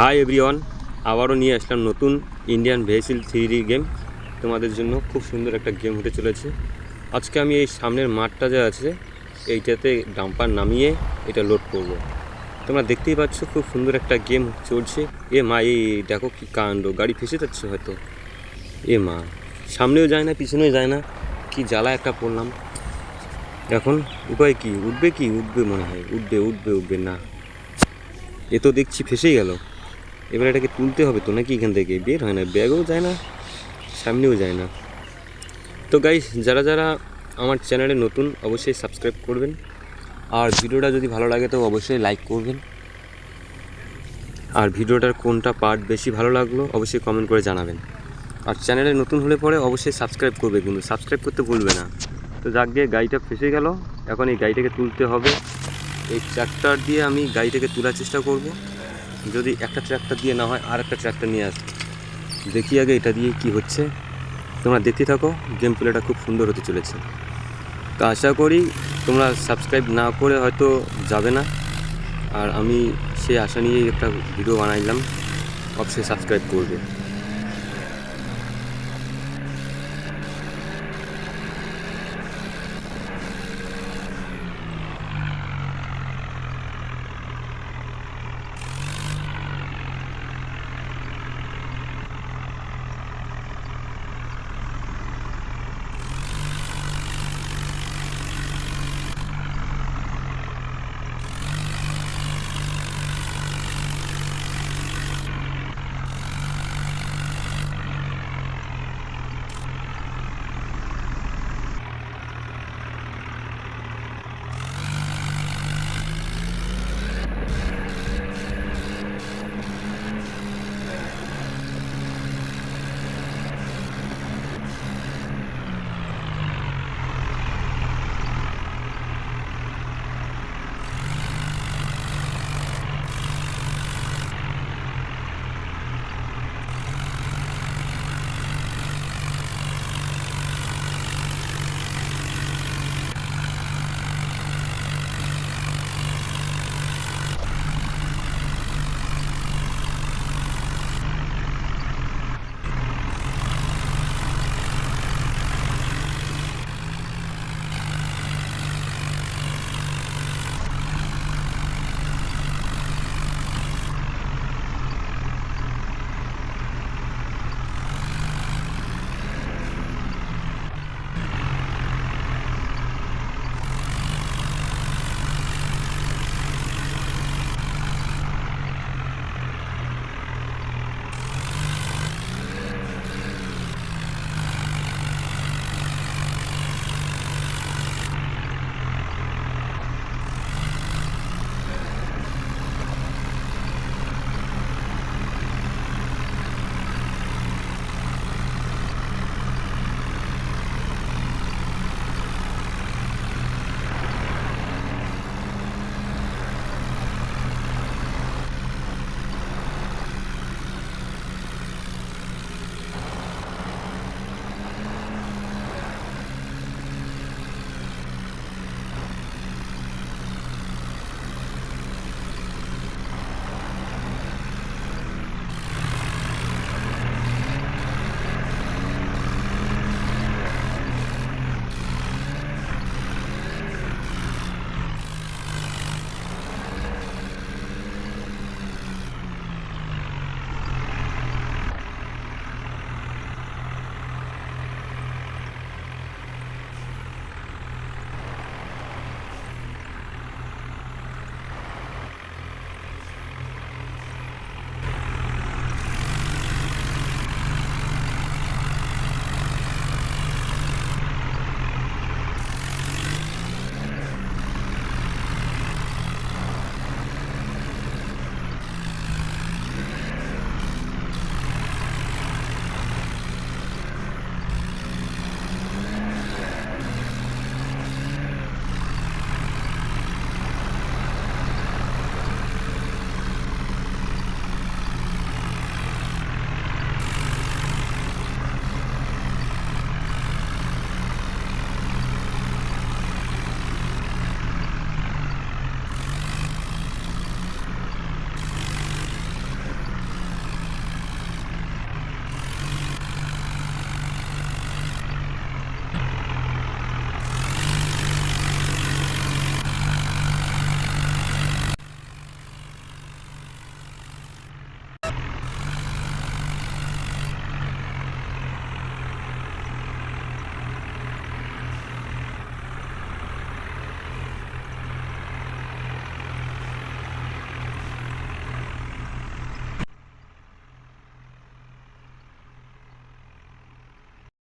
Hi everyone আবারও নিয়ে আসলাম নতুন ইন্ডিয়ান ভেহিসিল থ্রি গেম তোমাদের জন্য খুব সুন্দর একটা গেম হতে চলেছে। আজকে আমি এই সামনের মাঠটা যা আছে, এইটাতে ডাম্পার নামিয়ে এটা লোড করব। তোমরা দেখতেই পাচ্ছ খুব সুন্দর একটা গেম চলছে। এ মা, এই দেখো কি কাণ্ড, গাড়ি ফেসে যাচ্ছে হয়তো। এ মা, সামনেও যায় না, পিছনেও যায় না, কি জ্বালা একটা পড়লাম। এখন উপায় কি? উঠবে কি? উঠবে মনে হয়। উঠবে উঠবে উঠবে, না। এ তো দেখছি ফেসেই গেল। এবার এটাকে তুলতে হবে তো নাকি এখান থেকে? বের হয় না, ব্যাগও যায় না, সামনেও যায় না। তো গাইস যারা যারা আমার চ্যানেলে নতুন, অবশ্যই সাবস্ক্রাইব করবেন। আর ভিডিওটা যদি ভালো লাগে তো অবশ্যই লাইক করবেন। আর ভিডিওটার কোনটা পার্ট বেশি ভালো লাগল, অবশ্যই কমেন্ট করে জানাবেন। আর চ্যানেলে নতুন হলে পরে অবশ্যই সাবস্ক্রাইব করবে কিন্তু সাবস্ক্রাইব করতে ভুলবে না। তো যাক দিয়ে গাড়িটা ফেসে গেল। এখন এই গাড়িটাকে তুলতে হবে। এই ট্র্যাক্টর দিয়ে আমি গাড়িটাকে তোলার চেষ্টা করব। যদি একটা ট্র্যাক্টর দিয়ে না হয়, আর একটা ট্র্যাক্টর নিয়ে আসব। দেখি আগে এটা দিয়ে কি হচ্ছে। তোমরা দেখতে থাকো গেম প্লেটা খুব সুন্দর হতে চলেছে। তো আশা করি তোমরা সাবস্ক্রাইব না করে হয়তো যাবে না। আর আমি সেই আশা নিয়েই একটা ভিডিও বানাইলাম, অবশ্যই সাবস্ক্রাইব করবে।